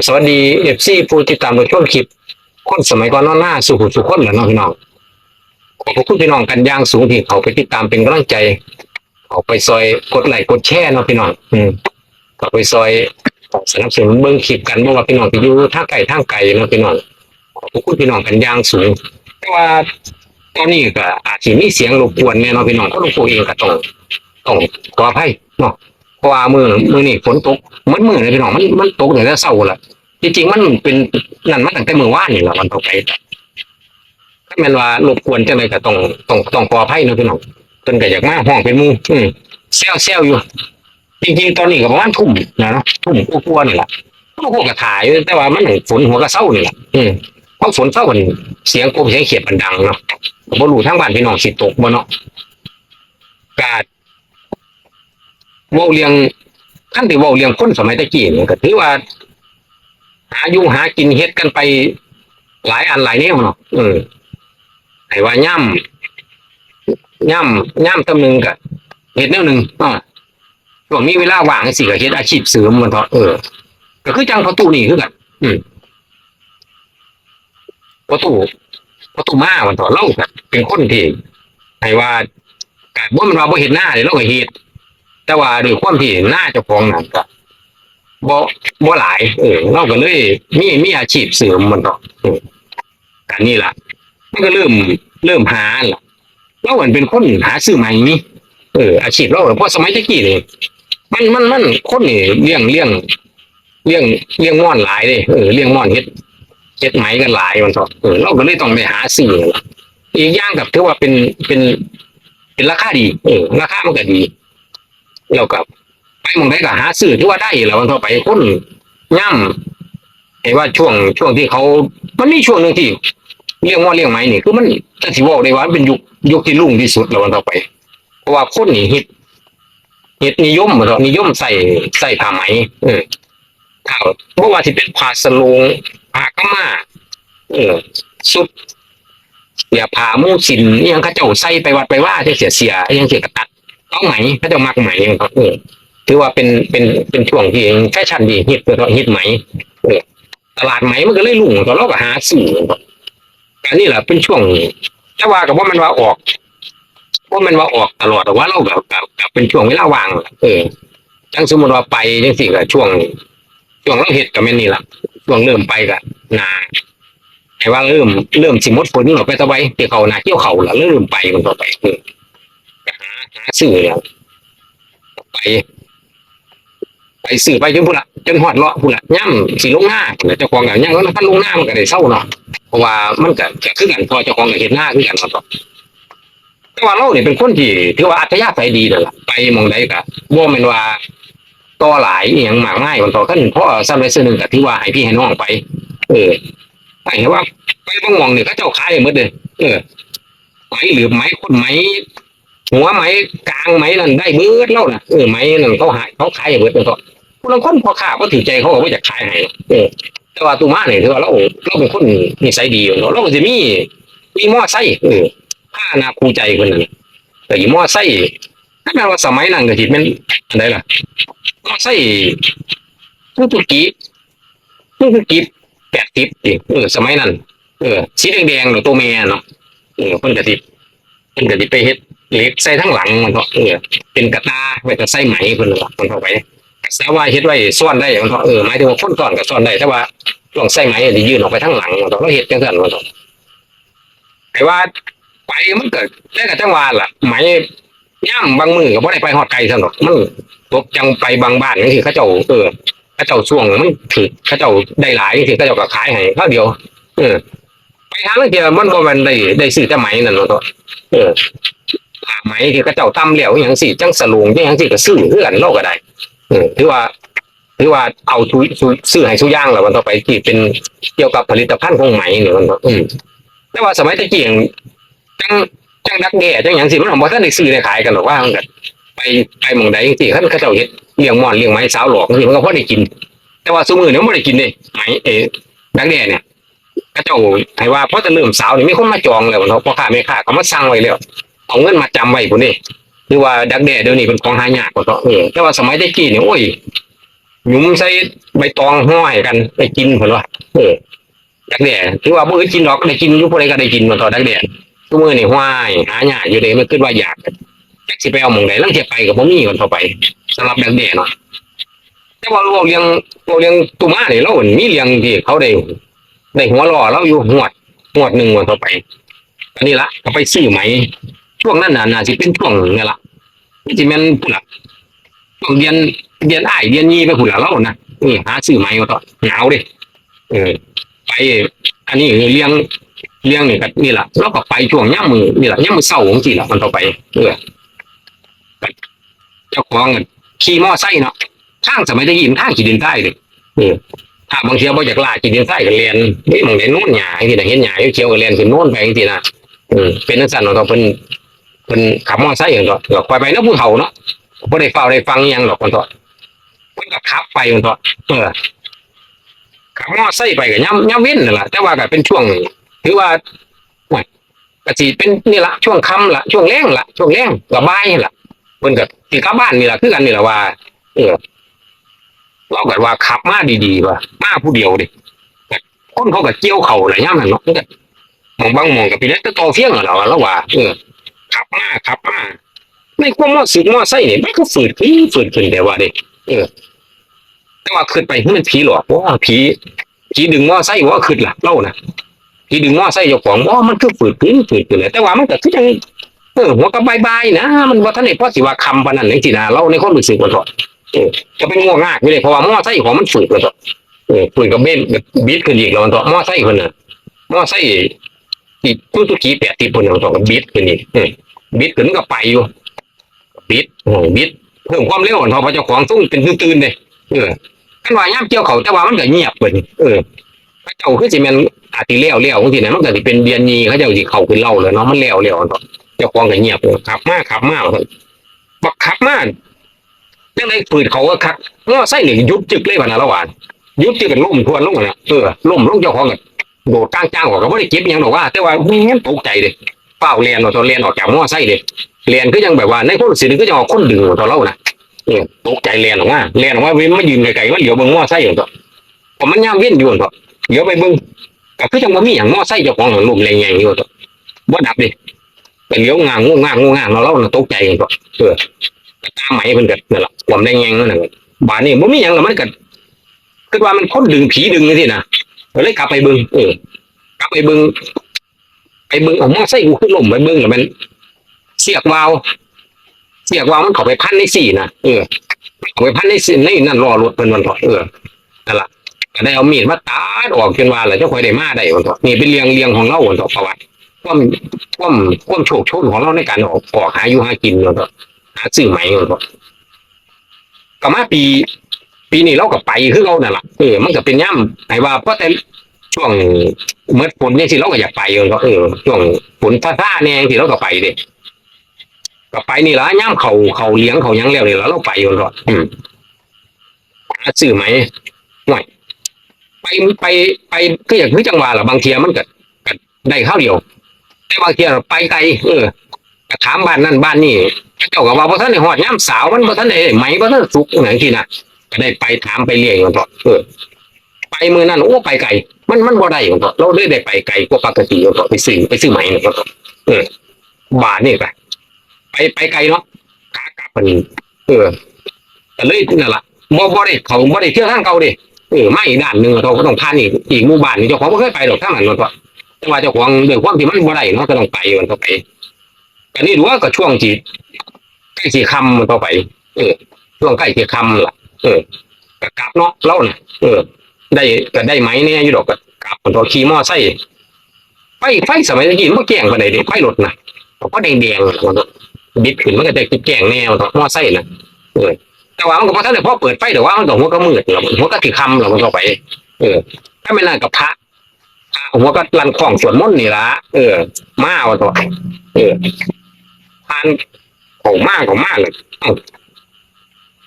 บสวัสดีเอฟซีผู้ติดตามรับชมคลิป คนสมัยก่อนนอนหน้าสู่หูสู่คนแหละเนาะพี่น้องขอบพระคุณพี่น้องกันย่างสูงที่เขาไปติดตามเป็นกำลังใจเขาไปซอยกดไลค์กดแชร์เนาะพี่น้องอืมเขาไปซอยสนับสนุนเบิ้งคลิปกันบ่ว่าพี่น้องที่อยู่ทาไกลทาไกลเนาะพี่น้องขอบพระคุณพี่น้องกันย่างสูงแต่ว่าตอนนี้ก็อาจจะมีเสียงรบกวนแน่เนาะพี่น้องก็รบกวนเองก็ต้องต้องขออภัยเนาะเพราะว่ามือมือนี่ฝนตกเหมือนมือเลยพี่น้องมันมันตกตั้งแต่เช้าละ จริงๆมันเป็นนั่นมาตั้งแต่เมื้อวานนี่แหละวันต่อไปถ้าแม่นว่ารบกวนจังไดก็ต้องต้องต้องขออภัยเนาะพี่น้องเพิ่นก็อยากมาห้องเป็นหมู่อืมแซวๆอยู่ จริงๆ ตอนนี้ก็ประมาณทุ่มนะเนาะทุ่มกว่าๆนี่แหละก็พวกกระถ่ายอยู่แต่ว่ามันฝนหัวกระเซ้านี่แหละอืมเพราะฝนเศร้ามันเสียงกบเสียงเขียดมันดังเนาะผมบ่รู้ทางบ้านพี่น้องสิตกบ่เนาะกาดว้าเรียงขั้นที่ว้าเรียงคนสมัยตะกี้เนี่ยก็ถือว่า หาอยู่หากินเฮ็ดกันไป หลายอันหลายแนวเนาะเออให้ว่าย่ำย่ำย่ำตำหนึงก็เฮ็ดแนวหนึ่งอ่าช่วงนี้เวลาว่างสิก็เฮ็ดอาชีพเสริมมันเถอะเออก็คือจังประตูนี่คือกันอืมประตูประตูมามันเถอะเล่ากันเป็นคนที่ให้ว่าการบ่มันว่าบ่เห็นหน้าเลยเราก็เฮ็ดแต่ว่าด้วยความที่หน้าเจ้าของนั่นก็ บ่บ่หลาย เออเราก็เลยมีมีอาชีพเสริมมันเถอะกันนี่ล่ะมันก็เริ่มเริ่มหาล่ะเราเหมือนเป็นคนหาซื้อใหม่นี่เอออาชีพเราเพราะสมัยตะกี้นี่มันมันมันคนนี่เลี้ยงเลี้ยงเลี้ยงเลี้ยงม่อนหลายเลยเออเลี้ยงม่อนเฮ็ดเฮ็ดไหมกันหลายมันเถอะเออเราก็เลยต้องไปหาซื้อล่ะอีกอย่างกับถือว่าเป็นเป็น เป็นราคาดี เออราคามันก็ดีแล้วก็ ไปมองได้ก็หาซื้อที่ว่าได้แล้วมันเถอะไปคนย่ำเห็นว่าช่วงช่วงที่เขา มันมีช่วงหนึ่งที่เลี้ยงม่อนเลี้ยงไหมนี่คือมันจะสิบอกได้ว่ามันเป็นยุคยุคที่รุ่งที่สุดแล้วมันเถอะไป เพราะว่าคนนี่ฮิตเฮ็ดนิยมบ่ดอกนิยมใส่ใส่ผ้าไหมเออถ้าบ่ว่าสิเป็นผ้าสโลงผ้ากมาเออสุดเสียผ้ามูสินยังเขาเจ้าใส่ไปวัดไปว่าเสียเสียยังเสียกระตัดเอาไหมเขาเจ้ามักไหมครับเออ ถือว่าเป็นเป็นเป็นช่วงที่แฟชั่นดีฮิตเปิดฮิตไหมตลาดไหมมันก็เลยรุ่งตอนเราก็หาซื้อครับการนี่แหละเป็นช่วงแต่ว่าก็บ่แมันว่าออกว่ามันว่าออกตลอดแต่ว่าเราแบบแบบเป็นช่วงเวลาว่างเออจังสมมติว่าไปจังสิก็ช่วงช่วงเราเฮ็ดก็แม่นี่แหละช่วงเริ่มไปก็นาให้ว่าเริ่มเริ่มสิมดฝนเราไปตะไว้เกี่ยเขานาเกี่ยวเขาล่ะเริ่มไปมันต่อไปหาหาซื้อแล้วไป ไปซื้อไปจนพุ่นละจนฮอดเลาะพุ่นละย่ำสิลงหน้าเจ้าของก็ย่ำแล้วพันลงหน้ามันก็ได้เศร้าเนาะเพราะว่ามันก็ก็คือกันพอเจ้าของก็เห็นหน้าคือกันเนาะแต่ว่าเราเนี่ยเป็นคนที่ถือว่าอัธยาศัยดีนั่นแหละไปมองใดก็บ่แม่นว่าต่อหลายอหยังมากมายมันต่อกันเพราะซ้ำได้ซื้อหนึงก็ถือว่าให้พี่ให้น้องไป เออไปเห็นว่าไปบางมองเนี่ยเขาเจ้าขายหมดเลยเออไหมหรือไหมคนไหมหัวไหมกลางไหมนั่นได้เบิดเล่านะเออไหมนั่นเขาหายเขาขายห้เบิดมันก็ ผู้ลางคนพอค้าก็ถือใจเขาก็บ่อยากขายให้เออแต่ว่าตุมาเนี่ยถือว่าเราเราเป็นคนนิสัยดีอยู่เนาะเราก็จะมีมีมอไซค์เออผ้านาคูใจคนนั้นแต่อีมอไซค์ถ้าแม้ว่าสมัยนั้นก็สิเป็นอันใดล่ะมอไซค์ซูซูกิซูซูกิแปดทิปดิเออสมัยนั้นเออสีแดงๆเนาะตัวแม่เนาะเออเพิ่นก็สิเพิ่นก็สิไปเฮ็ดเหล็กใส่ทั้งหลังมันก็เออเป็นกระตาไว้แต่ใส่ไหมเพิ่นละมันเข้าไป สามาเฮ็ดไว้ซ่อนได้มันเออหมายถึงว่าคนซ่อนก็ซ่อนได้แต่ว่าต้องใส่ไหมสิยื่นออกไปทั้งหลังมันก็เราเฮ็ดจังซั่นมันก็ไอ้ว่าไปมันเกิดได้กับจังหวะล่ะไหมย่ำบางมือก็บ่ได้ไปฮอดไกลซะหรอกมันตกจังไปบางบ้านนี่คือเขาเจ้าเออเขาเจ้าช่วงมันถือเขาเจ้าได้หลายนี่คือเขาเจ้าก็ขายให้เท่าเดียว เออ ไปหาเรื่องเดียวมันบ่ม่นได้ได้ซื้อแต่ไหมนั่นเนาะตัวเออผ้าไหมที่เขาเจ้าทำแล้วอย่างสิจังสลงจังหยังสิก็ซื้อคือนเราก็ได้ เออถือว่าถือว่าเอาทุยซื้อซื้อให้ซุอย่างแล้วมันต่อไปที่เป็นเกี่ยวกับผลิตภัณฑ์ของไหมเนี่ยมันก็อืมแต่ว่าสมัยตะกี้ยังจังจังดักแด่จังหยังสิมันบ่ทันได้ซื้อได้ขายกันหรอกว่ามันไปไปหม่องใดจังซี่คันเขาเจ้าเฮ็ดเลี้ยงมอนเลี้ยงไม้สาวหลอกจังซี่มันก็พอได้กิน แต่ว่าซุมื้อนี้มันบ่ได้กินเด้ไหมเอ๋ดักแด่เนี่ยเขาเจ้าให้ว่าเพอจะเริ่มสาวนี่มีคนมาจองแล้วเนาะพ่อค้าแม่ค้าก็มาสั่งไว้แล้วเอาเงินมาจำไว้พุ่นนี่ คือว่าดักแด่เดี๋ยวนี้เป็นของหายากกว่าเนาะเออแต่ว่าสมัยตะกี้นี่โอ้ยหยุมใส่ใบตองห้อยกันไปกินเพิ่นว่าเออดักแด่ถือว่าบ่อื่นกินดอกได้กินอยู่ผู้ใดก็ได้กินมาต่อดักแด่ทุกมื้อนี่ห้วยหายากอยู่เด้มันคิดว่าอยากจักสิไปเอาหม่องใดลังเทียไปก็บ่มีคนต่อไปสำหรับดักแด่เนาะแต่ว่าเราเลี้ยงเราเลี้ยงตุมานี่เราเห็นมีเลี้ยงที่เขาได้ได้หัวล้อเราอยู่หวดหวดหนึ่งวันต่อไป อันนี้ละก็ไปซื้อไหม ช่วงนั้นน่ะน่าสิเป็นช่วงนี่ละนี่สิแม่นผู้ลักช่วงเดือนเดือนอ้ายเดือนนี้ไปผู้ลักเรานะนี่หาซื้อไหมมาต่อหนาวเดิเออไป อันนี้เลี้ยงเลี้ยงนี่ก็นี่ละเราก็ไปช่วงย่ามือนี่ละย่ามือเศร้าของจีละมันต่อไปเออเจ้าของขี่มอไซค์เนาะทางสมัยตะกี้มันทางขี่ดินใต้เลยเออถ้าบางเทีบ่อยากลาขี่ดินใต้ก็เรียนนี่มองได้โน่นหญ้าที่น่ะเห็นหญ้าเขียวก็เรียนขึ้นโน่นไปจังซี่นะอืมเป็นนักสั่นเนาะเพิ่น เพิ่นขับมอไซค์อย่างเนาะก็ปล่อยไปนาะผู้เฒ่าเนาะบ่ได้เฝ้าได้ฟังยังหรอกคนเถอะเพิ่นก็ขับไปคนเถอะเออขับมอไซค์ไปก็ย่ำย่ำเว้นนั่นล่ะแต่ว่าก็เป็นช่วงถือว่าโอ้ยก็สิเป็นนี่ละช่วงค่ำละช่วงแรงละช่วงแรงก็บ่ายละเพิ่นก็สิกลับบ้านนี่ละคือกันนี่ละว่า เออเราก็ว่าขับมาดีๆว่ามาผู้เดียวดิแต่คนเขาก็เกี่ยวเข่าหลายย่ำนั่นเนาะมันก็มองบางมองกับปีเล็กตะโตเฟี้ยงอะเราแล้วว่าเออ ขับมาขับมาในความมอสึกมอไส้เนี่ยมันก็ฝืดขึ้นฝืดขึ้นแต่ว่าเด็เออแต่ว่าขึ้นไปมันผีหลอกว่าผีผีดึงมอไส้ว่าขึ้นล่ะเล่านะผีดึงมอไส้เจ้าของว่ามันคือฝืดขึ้นฝืดขึ้นเลยแต่ว่ามันก็คือจังเออหัวก็บายบายนะมันว่าท่านไอ้พ่อสิว่าคำปานนั้นจรินะเราในความรู้สึกมันก็เออจะเป็นงวงากไม่เลยเพราะว่ามอไส้ของมันฝืดมันก็เออฝืดกับเบ้นบบีดขึ้นอีกแล้วมันก็มอไส้คนน่ะมอไส้ ที่ตู้ตุกี้แปดที่ปุ่นของตัวกับบิดขึ้นนี่บิดขึ้นก็ไปอยู่ บิดโอ้บิดเพิ่มความเร็วของพอเจ้าของส่งเป็นตื่นๆเลยเออขันว่าย่ำเกี่ยวเขาแต่ว่ามันก็เงียบไปเออพระเจ้าคือสิมันอาจสิเลี้ยวเลี้ยวบางทีนะมันก็สิเป็นเบียนยีเขาเจ้าสิเขาขึ้นเล่าเลยเนาะมันเลี้ยวเลี้ยวเนาะเจ้าของก็เงียบเลยขับมากขับมากบักขับมากยังไงปืนเขาก็คักเมื่อไส้หนึ่งยุบจึกเลยวันละหวานยุบจึกกันล่มทวนลงกันนะเออล่มลงเจ้าของกัน โดดกลางจ้างก็ไม่ได้เก็บอิหยังหรอกว่า แต่ว่าไม่งั้นตกใจเลยเฝ้าเรียนเราตอนเรียนออกจากมอไซค์เลยเรียนก็ยังแบบว่าในคนสิก็ยังเอาคนดึงตัวเรานะเออตกใจเรียนออกมาเรียนออกมาเว้นมายืนไกลๆว่าเหลียวเบิ่งมอไซค์อย่างตัวผมมันย่ามเว้นอยู่ตัวเหลียวไปเบิ่งก็คือจังว่ามีอย่างมอไซค์เจ้าของหลุมแรงๆอยู่ตัวบ่ดับดิไปเลี้ยวงางงงางงงางเราเล่านะตกใจตัวเออตามไหมเพิ่นก็นั่นล่ะความแรงๆนั่นน่ะบาดนี้บ่มีหยังแล้วมันก็คือว่ามันคนดึงผีดึงจังซี่นะ ก็เลยกลับไปเบิงเออกลับไปเบิงไปเบิงเอามอไซค์กูขึ้นลมไปเบิงแล้วมัน เสียกวาว เสียกวาวมันเข้าไปพันในสี่นะเออเข้าไปพันในสี่ในนั่นรอรถเป็นวันเถอะเออนั่นละก็ได้เอามีดมาตัดออกจนว่าแล้วเจ้าคอยได้มาได้วันเถอะนี่เป็นเรียงเรียงของเราวันเถอประวัติความความความโชคโชนของเราในการออกออกหาอยู่หากินวันเถอะหาซื้อไหมวันเถอก็มาปี ปีนี้เราก็ไปคือเรานั่นแหละเออมันก็เป็นย่ำไอ้ว่าเพราะแต่ช่วงเมื่อฝนเนี่ยสิเราก็อยากไปเออเออช่วงฝนท่าเนี่ยสิเราก็ไปเด็ก็ไปนี่ละย่ำเขาเขาเลี้ยงเขายังแล้วนี่แล้วเราไปอยู่ก็อืมหาซื้อไหมห่วยไปไปไปก็อย่างคือจังหวะละบางเทียมันก็ก็ได้ข้าวเดียว แต่บางเทียไปไกลเออถามบ้านนั่นบ้านนี่เจ้าก็ว่าพอท่านในหอดย่ำสาวมันพอท่านในไหมพอท่านสุกอย่างที่น่ะ ก็ได้ไปถามไปเรียกมันเถอะเออไปมือนั้นโอ้ไปไกลมันมันบ่ได้มันเถอะเราได้ได้ไปไกลกว่าปกติมันเถอะไปซื้อไปซื้อใหม่มันเถอะเออบาทนี่ไปไปไปไกลเนาะขากลับมันเออแต่เลยนั่นล่ะบ่บ่ได้เขาบ่ได้เที่ยวทางเก่าดิเออไม่อีกด้านหนึ่งเราก็ต้องผ่านอีกอีกหมู่บ้านนี่เจ้าของบ่เคยไปดอกทางนั้นมันเถอะแต่ว่าเจ้าของด้วยความที่มันบ่ได้เนาะก็ต้องไปมันก็ไปก็นี่รู้ว่าก็ช่วงจีใกล้สีคำมันก็ไป เออช่วงใกล้สีคำล่ะ เออก็กลับเนาะเล่าน่ะเออ ได้ก็ได้ไหมเนี่ยอยู่ดอกก็กลับคนตัวขี่มอไซค์ไฟไฟสมัยนี้มันแจ้งไปานใดเด้ไฟรถน่ะก็แดงแดงมันบิดขึ้นมันก็จะแจ้งแนวตัวมอไซค์น่ะเออแต่ว่ามันก็พอท่านได้พอเปิดไฟแต่ว่ามันก็หัวก็มืดแล้วหัวก็ถือคำแล้วมันก็ไป เออ ถ้าไม่นั่นกับพระพระหัวก็ลันของสวดมนต์นี่ละเออ มาว่าตัวเออทานของมากของมากเลย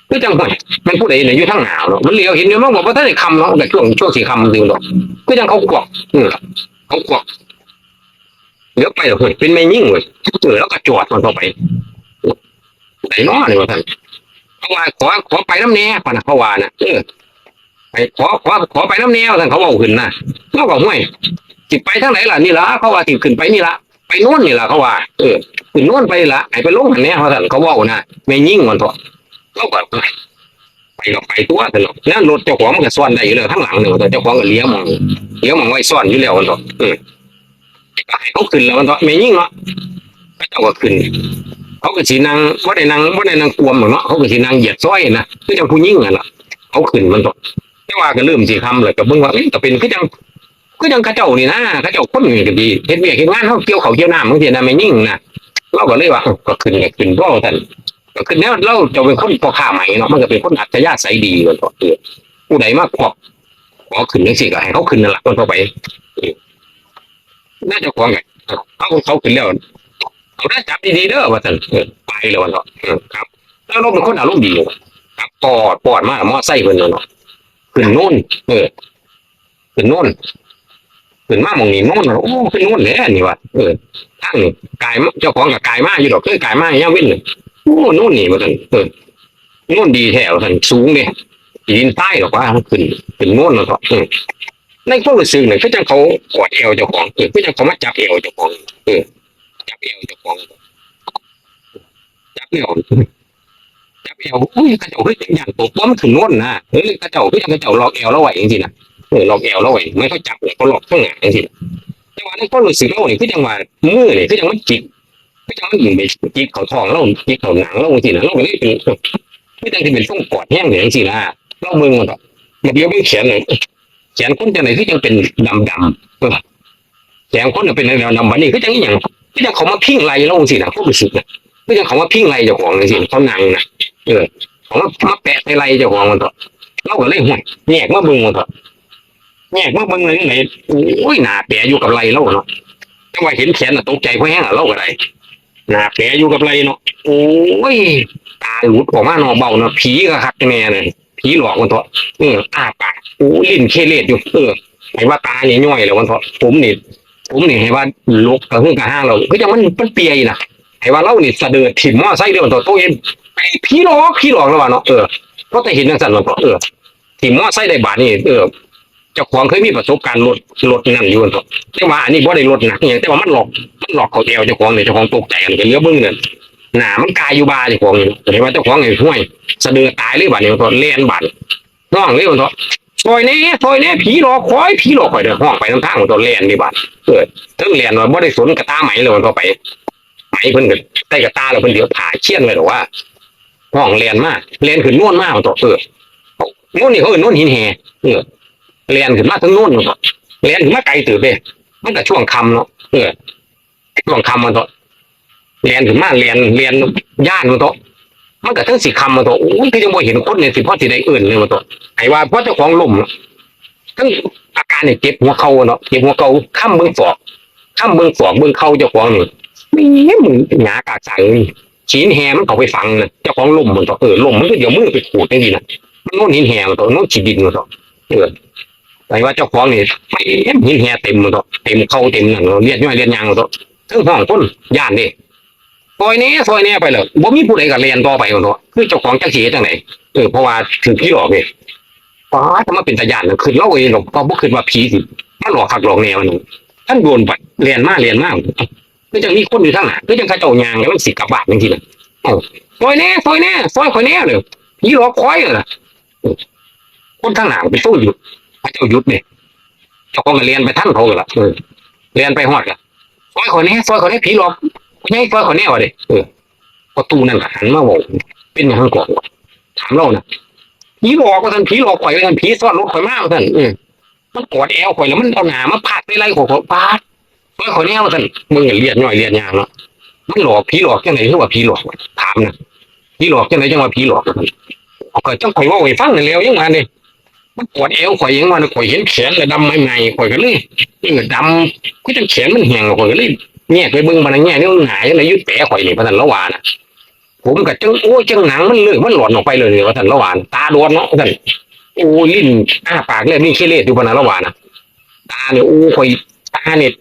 คือจังหวะมันผู้ใดเนี่ยอยู่ทางหนาวเนาะมันเลี้ยวเห็นอยู่มันบอกว่าถ้าได้คำเนาะแต่ช่วงช่วงสี่คำจริงเนาะคือจังเขากวกเออเขากวกเลี้ยวไปเฮ้ยเป็นไม่ยิ่งเว้ยเออแล้วก็จอดมันต่อไปไหนเนาะเลยว่าท่านเขาว่าขอขอไปน้ำแน่ปะนะเขาว่านะเออไปขอขอขอไปน้ำแน่ท่านเขาบอกขึ้นนะเขาบอกห้วยจิไปทางไหนล่ะนี่ละเขาว่าติขึ้นไปนี่ละไปโน่นนี่ละเขาว่าเออขึ้นโน่นไปละไอ้ไปลงหันแน่เขาท่านเขาบอกนะไม่ยิ่งมันเถอะ เขาก็ไปก็ไปตัวแต่เนาะนั่นรถเจ้าของมันก็ซ่อนได้อยู่แล้วทั้งหลังเนี่ยแต่เจ้าของก็เลี้ยงมองเลี้ยงมองไว้ซ่อนอยู่แล้วมันเถอะเออก็ให้เขาขึ้นแล้วมันเถอะไม่ยิ่งเนาะพระเจ้าก็ขึ้น เขาก็สีนางว่าได้นางว่าได้นางกวมหรอกเนาะเขาก็สีนางเหยียดซ้อยนะคือจังผู้ยิ่งอะล่ะเขาขึ้นมันตกแต่ว่าก็เริ่มสีคำเลยก็เบิ่งว่าเอ้ยก็เป็นคือจังคือจังข้าเจ้านี่นะข้าเจ้าคนนี่ก็ดีเฮ็ดเวียเฮ็ดงานเขาเกี่ยวเขาเกี่ยวน้ำบางทีนะไม่ยิ่งนะเราก็เลยว่าเอ้าก็ขึ้นก็ขึ้นเพราะว่าท่าน ก็ขึ้นแล้วเราจะเป็นคนพ่อค้าใหม่เนาะมันก็เป็นคนอัจฉริยะใสดีมันก็เออผู้ใดมาขอบขอขึ้นจังซี่ก็ให้เขาขึ้นนั่นล่ะคนต่อไปน่าจะควงกันเขาเขาขึ้นแล้วเอาได้จับดีๆเด้อว่าท่านไปเลยวันเนาะครับ แล้วเราเป็นคนอารมณ์ดีครับปอดปอดมากมอไซค์เพิ่นเนาะขึ้นโน่นเออขึ้นโน่นขึ้นมามองนี่โน่นโอ้ขึ้นโน่นแหละนี่ว่าเออทางกายเจ้าของกับกายมาอยู่ดอกคือกายมาย่างเว้นเลย โอ้โน่นนี่ว่าท่นเออโน่นดีแท้ว่าท่นสูงเด้ดินใต้หรอกว่าขึ้นขึ้นโน่นแล้วก็เออในความรู้สึกเนี่ยคือจังเขากอดเอวเจ้าของเออคือจังเขามาจับเอวเจ้าของเออจับเอวเจ้าของจับเอวจับเอวอุ้ยกระเจ้าเฮ้ยอย่างตกว่ามันถึงโน่นนะเฮ้ยกระเจ้าเฮ้ยกระเจ้าหลอกเอวเราไหวจริงๆนะเออหลอกเอวเราไหวไม่เขาจับเลยเขาหลอกข้างหน้าจริงๆแต่ว่าในความรู้สึกเราเนี่ยคือจังว่ามือเนี่ยคือจังมันจิก คือจังมันอยู่ในจิกเขาทองเราจิกเขาหนังเราจริงนะเราก็เลยเป็นคือจังที่เป็นต้องกอดแห้งเนี่ยจริงนะเราเมืองมันแบบมันเดียวไม่เขียนเลยแขนคนจังไหนคือจังเป็นดำดำเออแขนคนจะเป็นแนวดำวันนี้คือจังอย่างก็ยังเขามาพิ้งไรเราสินะพวกรู้สึกนะก็ยังเขามาพิ้งไรเจ้าของเลยสิเขาหนังนะเออเขามามาแปะในไรเจ้าของมันเถอะเราก็เลยห่วยแยกมาเบิ่งมันเถอแยกมาเบิ่งเลยไหนโอ้ยหนาแปะอยู่กับไรเราเนาะแต่ว่าเห็นแขนน่ะตกใจเพราะแห้งอะเราก็ได้ หนาแปะอยู่กับไรเนาะโอ้ยตาหลุดออกมาเนอเบาเนาะผีก็คักแน่เลยผีหลอกมันเถอะเอออ้าปากโอ้ลิ้นเคเลดอยู่เออไอ้ว่าตาเนี่ยย่อยแล้วมันเถอะผมนี่ผมนี่ให้ว่าลกกระหึ่งกระห้างเราก็ยังมันมันเปียนะให้ว่าเรานี่สะเดือดถิ่มมอไซค์เดียวตัวโตเองไปพี่หลอกพี่หลอกแล้วว่าเนาะเออเพราะแต่เห็นจังสั่นมันก็เออถิ่มมอไซค์ได้บาทนี่เออ เจ้าของเคยมีประสบการณ์รถรถนั่นอยู่ตัวแต่ว่าอันนี้บ่ได้รถหนักอย่างแต่ว่ามันหลอกมันหลอกเขาเอวเจ้าของเนี่ยเจ้าของตกใจกันเหลือเบิ่งเนี่ยหนามันกายอยู่บาเจ้าของนี่เห็นว่าเจ้าของไอ้ห้วยสะดือตายเลยบาดนี้มันเลียนบาดน้องเลยมันก็ซอยแน่ซอยแน่ผีหลอกคอยผีหลอกคอยเด้อห้องไปทางทางมันเลียนนี่บาดเทั้งเรียนว่าบ่ได้สนกระตาไหมเลยมันก็ไปไหมเพิ่นก็ใต้กระตาแล้วเพิ่นเดี๋ยวผ่าเชี่ยนเลยหรอว่าห้องเรียนมากเรียนขึ้นน่นมาตัวเออโน่นนี่เขาเอิ้นโน่นหินแห่เออ เรียนขึ้นมาทั้งโน่นตัวเรียนขึ้นมาไกลตื่นไปมันก็ช่วงคำเนาะเออช่วงคำมันตัวเรียนขึ้นมาเรียนเรียนย่านมันตัวมันก็ทั้งสิค่ำมันตัวโอ้ยคือยังบ่เห็นคนเนี่ยสิพอสิได้อื่นเลยมันตัวไอ้ว่าเพราะเจ้าของล่มทั้งอาการเนี่ยเจ็บหัวเข่าเนาะเจ็บหัวเข่าข้ามเบื้องศอกข้ามเบื้องสองเบื้องเข้าเจ้าของนี่ไม่มึงหงากากสั่งนี่ฉีนแฮมันเขาไปฟังนะเจ้าของลมมันต่อเออลมมันก็เดี๋ยวมือไปขูดได้ดีนะมันโน่นหินแฮมันต่อโน่นฉีดดินมันต่อเออ แต่ว่าเจ้าของนี่ไม่เห็นหินแฮเต็มมันต่อเต็มเข้าเต็มหนั่นเรียดย่อยเรียดยางมันต่อทั้งห้องคนย่านนี่ซอยนี้ซอยนี้ไปเลยบ่มีผู้ใดกับเรียนต่อไปมันต่อคือเจ้าของจักสีจังไหนเออเพราะว่าถึงพี่หลอกนี่ป้าถ้ามาเป็นตาญาณคือเล่าเองหรอกเพราะบ่คิดว่าผีสิมันหลอกขักหลอกแนวหนึงท่านโดนไปเรียนมาเรียนมาก็จะมีคนอยู่ทั้งหลังก็ยังกระเจ้ายางกันมันสิกลับบ้านจริงๆนะโอ้ซอยแน่ซอยแน่ซอยคอยแน่เลยยี่หลอกคอยเลยคนทั้งหลังไปสู้หยุดพระ เจ้าหยุดเนี่ยเจ้าของก็เรียนไปท่านเขาละเออเรียนไปหอดกันซอยคอยแน่ซอยคอยแน่ผีหลอกไงซอยคอยแน่วะเด็เออประตูนั่นหันมาบอกเป็นอย่างนั้นก่อนถามเรานะผีหลอกก็ท่านผีหลอกข่อยก็ท่านผีซ่อนรถข่อยมากท่านเออมันกอดแอวข่อยแล้วมันเอาหนามาพาดในไรของข่อยปาดเมื่อข่อยแนวะท่านมึงอย่าเลียดย่อยเลียดยางเนาะมันหลอกผีหลอกจังไหนคือว่าผีหลอกถามนะผีหลอกจังไหนจังว่าผีหลอกเอาข่อยจังข่อยว่าให้ฟังนั่นแล้วยังมาเนี่ย มันกอดแอวข่อยยังว่าข่อยเห็นแขนเลยดำไม่ไงข่อยก็เลยเออดำก็จังแขนมันแห้งข่อยก็เลยแง่ไปเบิ่งมันแง่นี่มันหายอะไรยึดแปะข่อยนี่พระท่านละวานผมกับจังโอ้จังหนังมันเลยมันหลอนออกไปเลยพระท่านละวานตาโดนเนาะท่านโอ้ลิ้นอ้าปากเลยนี่เคเลดอยู่บนนั้นระวานะตาเนี่ยโอ้ข่อยตาเนี่ย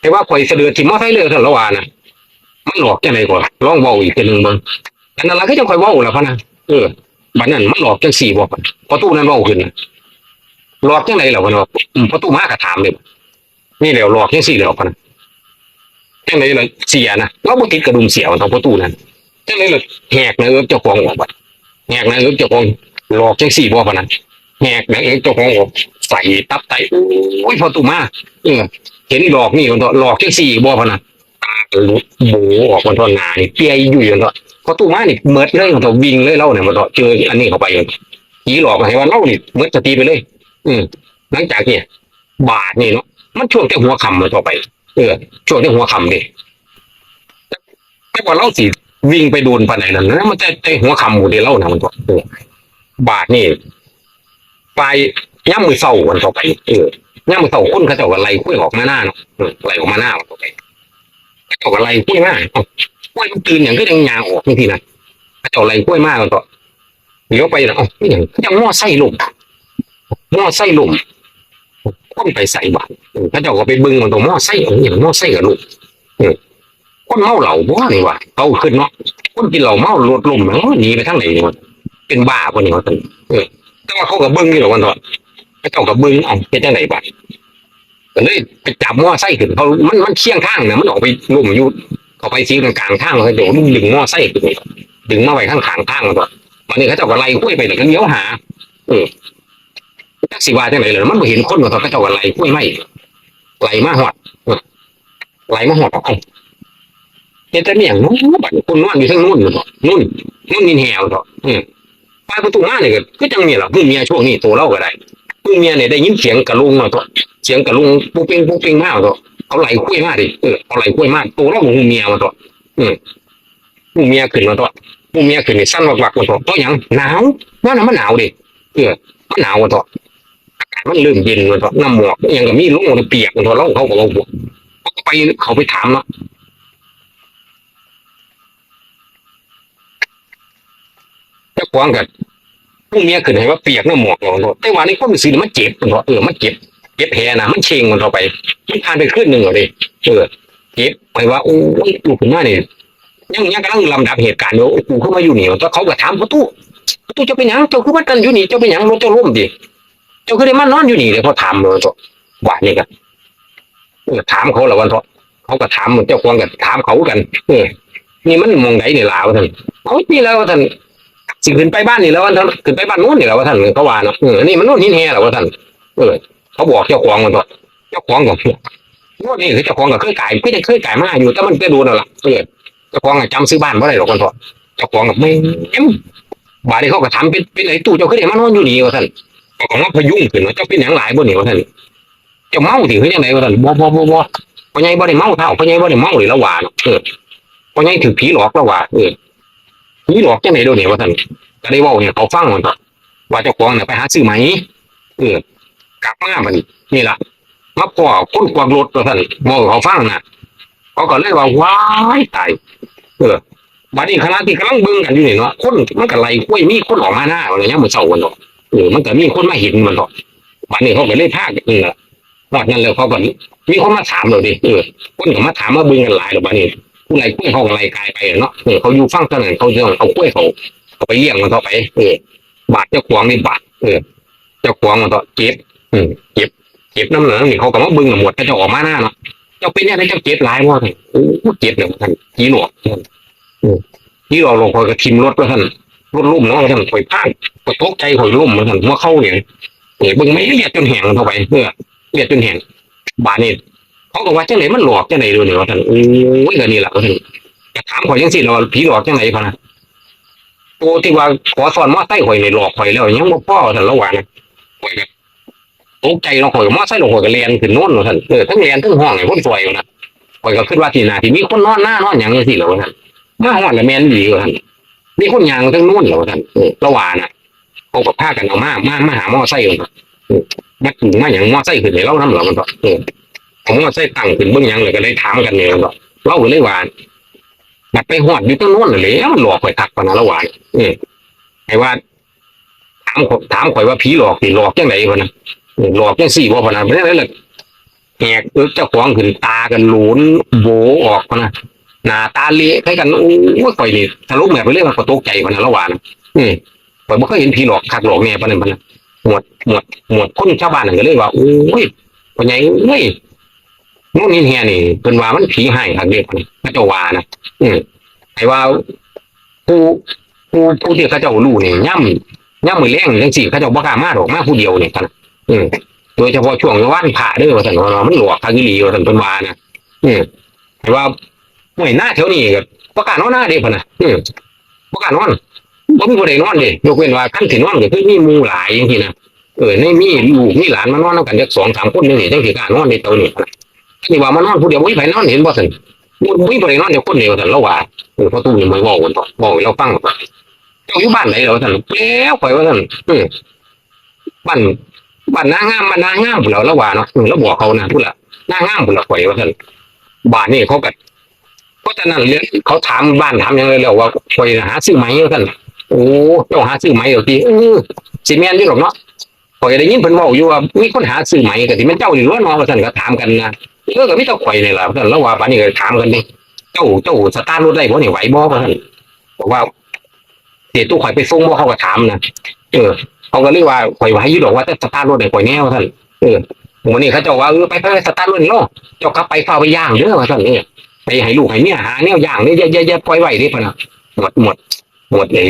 แต่ว่าข่อยเสดือดถิ่มมอไซเลยท่านระวานะมันหลอกจังไหนก่อนลองเบาอีกทีหนึ่งบิ่งอันนั้นละก็จะคอยเว้าแล้วพะนะเออ บัดนั้นมันหลอกจังสี่บ่พะพอตู้นั้นว้าขึ้นนะหลอกจังไหนล่ะพะเนาะอืมพอตู้มาก็ถามเลยนี่แหล้วหลอกจังสี่แล้วพะนะจังไหนล่ะเสียนะเราบ่ติดกระดุมเสียของพอตู้นั้นจังไหนล่ะแหกนะเอิบเจ้าของออกบัดแหกนะเอิบเจ้าของหลอกจังสี่บ่พะนแหกนะเอิบเจ้าของออกใส่ตับไตโอ้ยพอตู้มาเออเห็นหลอกนี่มันเถอะหลอกจังสี่บ่พะนตาลุกโบออกมันเถอะหนานี่เปียอยู่อย่างเถอะ พอตู้มานี่เมิดเลยมันตัววิ่งเลยเล่าเนี่ยมันตัวเจออันนี้เข้าไปผีหลอกให้ว่าเล่านี่เมิดสติไปเลย อืมหลังจากเนี่ยบาทนี่เนาะมันช่วงที่หัวคำมันต่อไป เออช่วงที่หัวคำดิแต่ว่าเล่าสิวิ่งไปโดนปานไหนนั่นนะมันจะใจหัวคำหมดเดียเล่านะมันตัวเออบาทนี่ไปย่ำมือเศร้ามันต่อไปเออย่ำมือเศร้าคนเขาเจ้าก็ไล่คุยออกมาหน้าเนาะเออไล่ออกมาหน้ามันต่อไปเขาเจ้าก็ไล่คุยมาเอ้า กล้วยมันตื่นอย่างก็ยังยางออกบางทีนะกระเจ้าไรกล้วยมากมันต่อเลี้ยวไปนะอ๋อนี่อย่างยังหม้อไส้ลมหม้อไส้ลมคนไปใส่บาตรเออกระเจ้าก็ไปบึงมันตัวหม้อไส้เอออย่างหม้อไส้กับลูกเออคนเมาเหล่าบ้านี่วะเอาขึ้นเนาะคนกินเหล้าเมาลดลมเนาะหนีไปทางไหนเนี่ยวะเป็นบ้าคนนี้วะท่านแต่ว่าเขากับบึงนี่หรอกวันต่อกระเจ้ากับบึงเอ๋อเป็นจังไหนบาตรก็เลยไปจับหม้อไส้ขึ้นเขามันมันเคี่ยงข้างเนี่ยมันออกไปลุ่มอยู่ เขาไปซีกลางทางเลยเดี๋ยวมึงดึงง้อไส้ขึ้นนี่ดึงมาไว้ข้างขางทางมันก็วันนี้เขาเจ้าก็ไล่คุ้ยไปเลยก็เลี้ยวหา เออจักสิว่าจังไหนเลยมันบ่เห็นคนว่าเขาเจ้าก็ไล่คุ้ยไม่ไล่มาหอดเออไล่มาหอดเอาเห็นแต่เนี่ยนู้นบัดคนนอนอยู่ทั้งนู้นอยู่เนาะนู่นนู่นนินแหวเนาะเออปลายประตูมาเนี่ยก็จังเนี่ยหละพึ่งเมียช่วงนี้ตัวเล่าก็ได้พึ่งเมียเนี่ยได้ยินเสียงกระลุงเนาะตัวเสียงกระลุงปุ๊กเป้งปุ๊กเป้งมากตัว เอาไหลคุ้ยมากดิเออเอาไหลคุ้ยมากตัวเราหูเมียมันตัวอืมหูเมียขึ้นมาตัวหูเมียขึ้นนี่สั้นวักๆมันตัวเพราะยังหนาวว่าน้ำมันหนาวดิเออมันหนาวมันตัวอากาศมันเริ่มเย็นมันตัวน้ำหมอกยังก็มีลงมันเปียกมันตัวเราเขาก็เขาก็ไปเขาไปถามเนาะเจ้าของกันหูเมียขึ้นให้ว่าเปียกน้ำหมอกมันตัวแต่ว่าในความรู้สึกมันเจ็บมันตัวเออมันเจ็บ เจ็บแผลนะมันเชิงมันต่อไปมันผ่านไปครึ่งหนึ่งเหรอดิเออเก็บไปว่าโอ้ยลูกขึ้นมาเนี่ยยังยังกำลังลำดับเหตุการณ์อยู่โอ้กูเข้ามาอยู่นี่แล้วเขาก็ถามประตูประตูเจะเป็นหยังเจ้าคือว่ากันอยู่นี่เจ้าเป็นหยังรถเจ้าล่มดิเจ้าคือได้มานอนอยู่นี่เลยเขาถามเลยตัวว่านี่กันถามเขาละวันเถอะเขาก็ถามเจ้าควงกันถามเขากันเออนี่มันมองไหนนี่ลาวะท่านเอานี่แล้วว่าท่านสิขึ้นไปบ้านนี่แล้วว่าท่านขึ้นไปบ้านนู้นนี่แล้วว่าท่านเขาว่าเนาะเออนี่มันนู่นนี่แห่แล้วท่านเออ เขาบอกเจ้าของมันตัวเจ้าของของงวดนี้คือเจ้าของก็เคยขายก็จะเคยขายมาอยู่แต่มันก็ดูนั่นแหละเออเจ้าของอะจำซื้อบ้านไม่ได้หรอกคนเถอะเจ้าของกับไม่เอ็มบาดนี้เขาก็ทำเป็นเป็นไอ้ตู้เจ้าเคยได้มานอนอยู่นี่ว่าท่านเขาก็มาพยุงขึ้นว่าเจ้าเป็นอย่างหลายบ่นี่ว่าท่านเจ้าเมาถึงคือยังไงว่าท่านบ่บ่บ่บ่พ่อใหญ่บ่ได้เมาเท่าพ่อใหญ่บ่ได้เมาเลยละหว่านเออพ่อใหญ่ถือผีหลอกละหว่าเออผีหลอกจังไหนโดนเนี่ยว่าท่านก็ได้ว้าเนี่ยเขาฟังมันเถอะว่าเจ้าของเนี่ยไปหาซื้อไหมเออ กลับมาบันี้นี่ล่ะมาพ่อคนกวางรถตัวท่านบอกเขาฟังนะเขาก็เลยว่าว้ายตายเออบัดนี้ขณะที่กำลังเบิ่งกันอยู่นี่เนาะคนมันก็ไล่กล้วยมีคนออกมาหน้าอะไรเงี้ยมันเศร้ากันเนาะเออมันก็มีคนมาเห็นมันเนาะบัดนี้เขาก็เลยพากันนี่ล่ะหอดนั้นแล้วเขาก็มีคนมาถามเราดิเออคนก็มาถามมาเบิ่งกันหลายแล้วบัดนี้ผู้ไล่กล้วยเขาก็ไล่กายไปเนาะเออเขาอยู่ฟังเท่านั้นเขาจะเอากล้วยเขาเขาไปเลี้ยงมันเข้าไป เออบาดเจ้าขวางนี่บาดเออเจ้าขวางมันก็เก็บ อืมเก็บเก็บน้ำเหลืองนี่เขาก็มาเบึงหมดก็จะออกมาหน้าเนาะเจ้าเป็นเนี่ยเจ้าเก็บหลายว่าท่านโอ้เก็บเนี่ยท่านกีหลวกท่านอืมกี่หลวกลงคอยก็ทิมรถว่าท่านรถลุ่มเนาะท่านคอยพากก็ตกใจคอยลุ่มว่าท่านเมื่อเข้าเนี่ยเอ้ยบิ่งไม่เลียดจนแห้งเข้าไปเพื่อเลียดจนแห้งบาดนี่เขาก็ว่าเจังไหนมันหลอกจังไหนดูเนี่ยว่าท่านโอ้ยก็นี่แหละว่าท่านจะถามข่อยยังสิเราผีหลอกจังไหนพะนะตัวที่ว่าขอสอนมอไซค์ข่อยนี่หลอกข่อยแล้วยังบ่พอท่านระหว่างข่อยก็ ตกใจเราข่อยก็มอไซค์เราข่อยก็เรียนขึ้นโน่นว่าท่านเออทั้งเรียนทั้งห้องไอ้คนสวยอยู่นะข่อยก็คิดว่าที่นาที่มีคนนอนหน้านอนอย่างนี้สิเหรอว่าท่านมาห้องละแมนดีว่าท่านมีคนยางทั้งโน่นเหรอว่าท่านเออระหว่างน่ะเขาก็พากันเอามามามาหามอไซค์ว่าท่นเออมาถึงมาอย่างมอไซค์ขึ้นให้เรานำเหรอมันก็เออเอามอไซค์ตั้งขึ้นเบิ่งยังเลยก็เลยถามกันเนี่ยมันก็เราก็เลยว่าบัดไปหอดอยู่ตั้งโน่นเลยมันหลอกข่อยทักปนะระหว่างเออไอ้ว่าถามถามข่อยว่าผีหลอกสิหลอกจังไหนวะนะ หลอกจังสี่ว่าพนันไม่ได้เลยแหกเอิกเจ้าของขึ้นตากันหลุนโบออกพนะหน้าตาเละให้กันโอ้ยข่อยนี่ทะลุแม่ไปเรื่องมันก็ตกใจพนันระละว่านะอืมข่อยบ่เคยเห็นผีหลอกคักหลอกแน่ปานนั้นปานนั้นหมวดหมวดหมวดคนชาวบ้านนั่นก็เลยว่าโอ้ยพ่อใหญ่เอ้ยนู่นนี่เฮียนี่เพิ่นว่ามันผีให้คักเด้พนพระเจ้าว่านะอืมให้ว่าผู้ผู้ผู้ที่เขาเจ้ารู้นี่ยย่ำย่ำมือแรงจังซี่เขาเจ้าบ่กล้ามาดอกมาผู้เดียวเนี่พนนะ อืมโดยเฉพาะช่วงวันพระเด้อว่าซั่นว่ามันหลอกคักอีหลีว่าซั่นเพิ่นวานะอืมให้ว่าห่วยหน้าแถวนี้ก็บ่กล้านอนหน้าเด้พนะอืมบ่กล้านอนบ่มีผู้ใดนอนเด้ยกเว้นว่าคันสินอนก็คือมีมูหลายจังซี่นะเออในมีลูกมีหลานมานอนนำกันจัก2 3คนจังซี่จังสิกล้านอนในตัวนี้นะนี่ว่ามานอนผู้เดียวบ่มีไผนอนเห็นบ่ซั่นบ่มีผู้ใดนอนเดียวคนเดียวซั่นเราว่าเออพอตู้นี่มันเว้ากันต่อเว้าให้เราฟังต่อเจ้าอยู่บ้านไหนเหรอซั่นแล้วข่อยว่าซั่นเออบ้าน บ้านนางามบ้านนางามพุ่นแล้วเราว่าเนาะเออเราบอกเขานะพุ่นล่ะนางามพุ่นละข่อยว่าซั่นบ้านนี่เขาก็เพราะฉะนั้นเรื่องเขาถามบ้านถามยังไงแล้วว่าคอยหาซื้อไหมท่านโอ้เจ้าหาซื้อไหมเดี๋ยวทีเออสิแม่นอยู่หรอกเนาะคอยได้ยินเพิ่นเว้าอยู่ว่ามีคนหาซื้อไหมก็สิแม่นเจ้านี่ล้วนเนาะว่าซั่นก็ถามกันนะเออก็มีแต่ข่อยนี่ล่ะท่านแล้วว่าปานนี้ก็ถามกันนี่เจ้าเจ้าสตาร์ทรถได้บ่นี่ไหวบ่ว่าซั่นบอกว่าเสียวตู้ข่อยไปส่งบ่เขาก็ถามนะเออ เขาก็เลยว่าข่อยไหวอยู่ดออกว่าแต่สตาร์ทรถได้ข่อยแน่ว่าซั่นเออวันนี้เขาเจ้าว่าเออไปไปสตาร์ทรถเนาะเจ้ากลับไปเฝ้าไปย่างเด้อว่าซั่นนี่ไปให้ลูกให้เมียหาแนวอย่างนี่อย่าอย่าอย่าปล่อยไว้เดิพะนะหมดหมดหมดเลย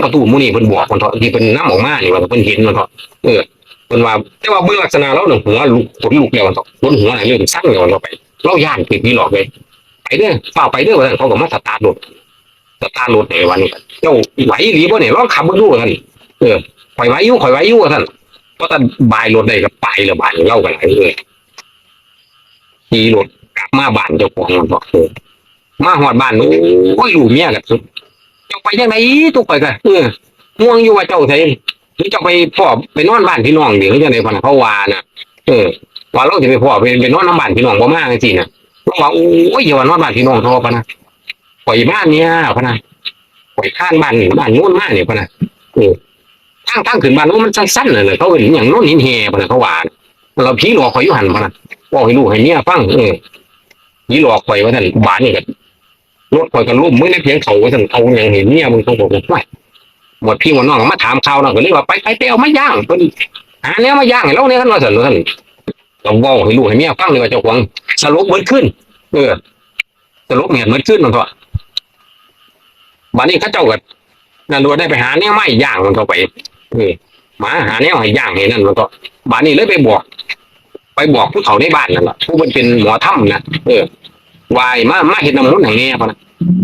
ประตูหมูนี่เพิ่นบอกคนเถอะที่เพิ่นนำออกมานี่ว่าเพิ่นเห็นมันเถอะเออเพิ่นว่าแต่ว่าเบื้องลักษณะเราเนี่ยหัวลุกขนลุกแล้วมันเถอะขนหัวอะไหนเรื่องสั่งแล้วมันเถอะไปเราย่านปิดนี่หลอกเลยไปเด้อเฝ้าไปเด้อว่านเขาก็มาสตาร์ทรถสตาร์ทรถในวันนี้เจ้าไหวหรือบ่เนี่ยลองขับเบิ่งดูว่าซั่นเออ ข่อยไหวอยู่ข่อยไหวอยู่ว่านเพราะถ้าบายรถได้ก็ไปแล้วบายเล่ากันหลายเลยขี่รถกลับมาบ้านเจ้าของมันบอกเออมาหอดบ้านโอ้ยลูกเมียกันสุดเจ้าไปยังไงตุกไปกันเออง่วงอยู่ว่าเจ้าไสหรือเจ้าไปพ่อไปนอนบ้านพี่น้องเดี๋ยวจังไดพะนเขาวานะเออว่าเราจะไปพ่อไปไปนอนน้ำบ้านพี่น้องบ่มากจังซี่นะเราว่าโอ้ยอย่ามานอนบ้านพี่น้องทรพนะปล่อยบ้านเนี่ยพนะปล่อยข้างบ้านบ้านโน้นมากเนี่ยพนะเออ ทางทางขึ้นบ้านโน้นมันสั้นๆเลยเขาเห็นอย่างโน้นหินแห่พะนะเขาหว่าเราผีหลอกข่อยอยู่หันพะนะบอกให้ลูกให้เมียฟังเออผีหลอกข่อยว่าท่านบ้านนี่ก็รถคอยกันร่มมึงในเพียงเขาว่าสันเอาอย่างเห็นเนี่ยมึงต้องบอกว่าหมดพี่หมดน้องมาถามข่าวเนาะก็เลยว่าไปไปไปเอามาย่างเพิ่นหาแนวมาย่างให้เราเนี่ยท่านว่าสันว่านเราเว้าให้ลูกให้เมียฟังเลยว่าเจ้าของสลบเบิดขึ้น เออสลบเหตุเบิดขึ้นมันเถอะบัดนี้เข้าเจ้าก็นั่นรวได้ไปหาแนวไม้ย่างมันเข้าไป เออมาหาแนวให้ย่างให้นั่นมันก็บัดนี้เลยไปบอก ไปบอกผู้เฒ่าในบ้านนั่นแหละผู้เป็นเป็นหมอถ้ำนะเออวายมามาเห็นน้ำมันต์ให้แน่พะนะ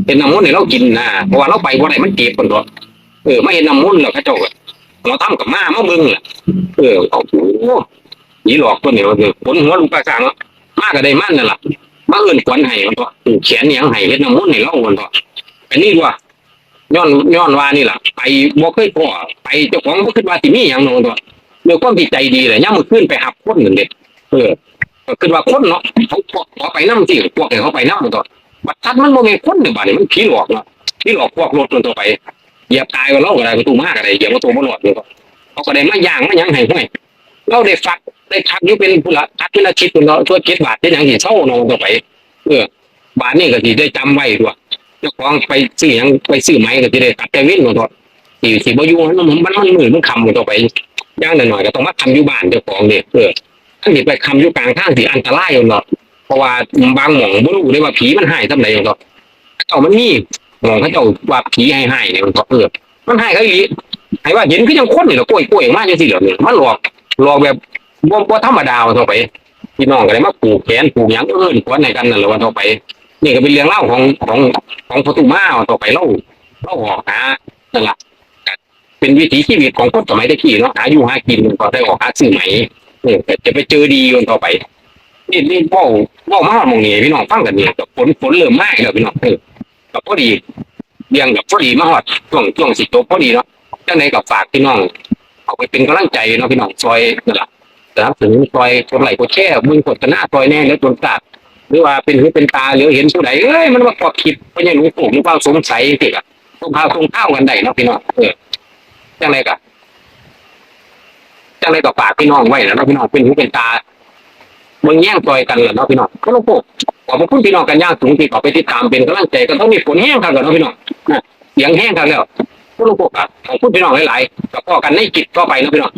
เห็นน้ำมันต์ให้เรากินนะเพราะว่าเราไปบ่ได้มันเจ็บคนตัวเออไมาเห็นน้ำมันต์แล้วเขาเจ้าก็เราทำกับมามาเบิ่งแหละเออเอาโอ้ยีหลอกตัวนี้ว่าคือผลหัวลูกกระสังมาก็ได้มั่นนั่นแหละมาเอื่นขวัญให้มันตัวผูกแขนหยังให้เห็นน้ำมันต์ให้เราคนตัวอันนี้ว่า ย้อนย้อนว่านี่แหละไปบ่เคยพอไปเจ้าของบ่คิดว่าสิมีหยังเนาะตัวเมื่อความที่ใจดีเลยย่ามมื้อคืนไปหับคนนั่นเด็เออก็คือว่าคนเนาะเขาพวกเขาไปน้ำสิพวกเนี่ยเขาไปน้ำตัวบัดทัดมันโมเมนคนเนี่ยบานนี่มันผีหลอกเนาะผีหลอกพวกรถมันตัวไปเหยียบตายก็เล่าก็ได้ประตูมากก็ได้เหยียบประตูมันหลอดเลยก็เขาก็ได้มาย่างมายังให้ห้วยเราได้ฟักได้ทักอยู่เป็นผู้ละทักเป็นอาทิตย์เป็นเราตัวเจ็ดบาทเป็นอย่างที่เช่าเนาะตัวไป เออบาทนี่ก็ที่ได้จำไว้ด้วย เจ้าของไปซื้อหยังไปซื้อไม้ก็จะได้ตัดแต่เว้นมันตัวสี่สี่บอยูมันมันมันมือมันคำมันตัวไปย่างหน่อยๆก็ต้องมาทำอยู่บ้านเจ้าของเนี่ยเออถ้าหนีไปคำอยู่กลางทางสิอันตรายอยู่เนาะเพราะว่าบางหม่องบ่รู้ได้ว่าผีมันหายทำไหนเนาะเจ้ามันมีหม่องเขาเจ้าว่าผีให้ให้เนี่ยมันก็เออมันให้เขาอีให้ว่าเห็นคือยังคนนี่แหละกล้วยกล้วยมากจังซี่เหรอเนี่ยมันหลอกหลอกแบบบ่บ่ธรรมดาว่าต่อไปพี่น้องก็ได้มาปลูกแขนปลูกหยังเอิ้นกวนให้กันนั่นแหละว่าต่อไป นี่ก็เป็นเรื่องเล่าของของของประตูมาว่าต่อไปเล่าเล่าออกหานั่นละเป็นวิถีชีวิตของคนสมัยตะกี้เนาะหาอยู่หากินก็ได้ออกหาซื้อไหมเนี่ยจะไปเจอดีกันต่อไปนี่นี่เว่าเว่ามากมองนี่พี่น้องฟังกันนี่กับฝนฝนเริ่มมากแล้วพี่น้องเออกับพอดีเรียงกับพอดีมาฮอดช่วงช่วงสิตกพอดีเนาะจังไดกับฝากพี่น้องเอาไปเป็นกำลังใจเนาะพี่น้องซอยนั่นแหละนะครับถึงซอยกดไลค์กดแชร์มึงกดกันหน้าซอยแน่แล้วจนกาด หรือว่าเป็นหูเป็นตาหรือเห็นผู้ใดเอ้ยมันว่ากอบคิดเพราะยังรู้ผมหรือว่าสงสัยสิอะต้องพาตรงข้าวกันได้เนาะพี่น้องเออจังไดกับจังเลยก็ฝากพี่น้องไว้แล้วเนาะพี่น้องเป็นหูเป็นตามืองแย่งต่อยกันแหละเนาะพี่น้องก็ลงโปกอบพระคุณพี่น้องกันย่างสูงที่ขาไปติดตามเป็นกำลังใจกันต้องมีผลแห้งครับกันเนาะพี่น้องเสียงแห้งครับแล้วพวกลูกพวกขอบคุณพี่น้องหลายๆกับพ่อกันในจิตต่อไปเนาะพี่น้อง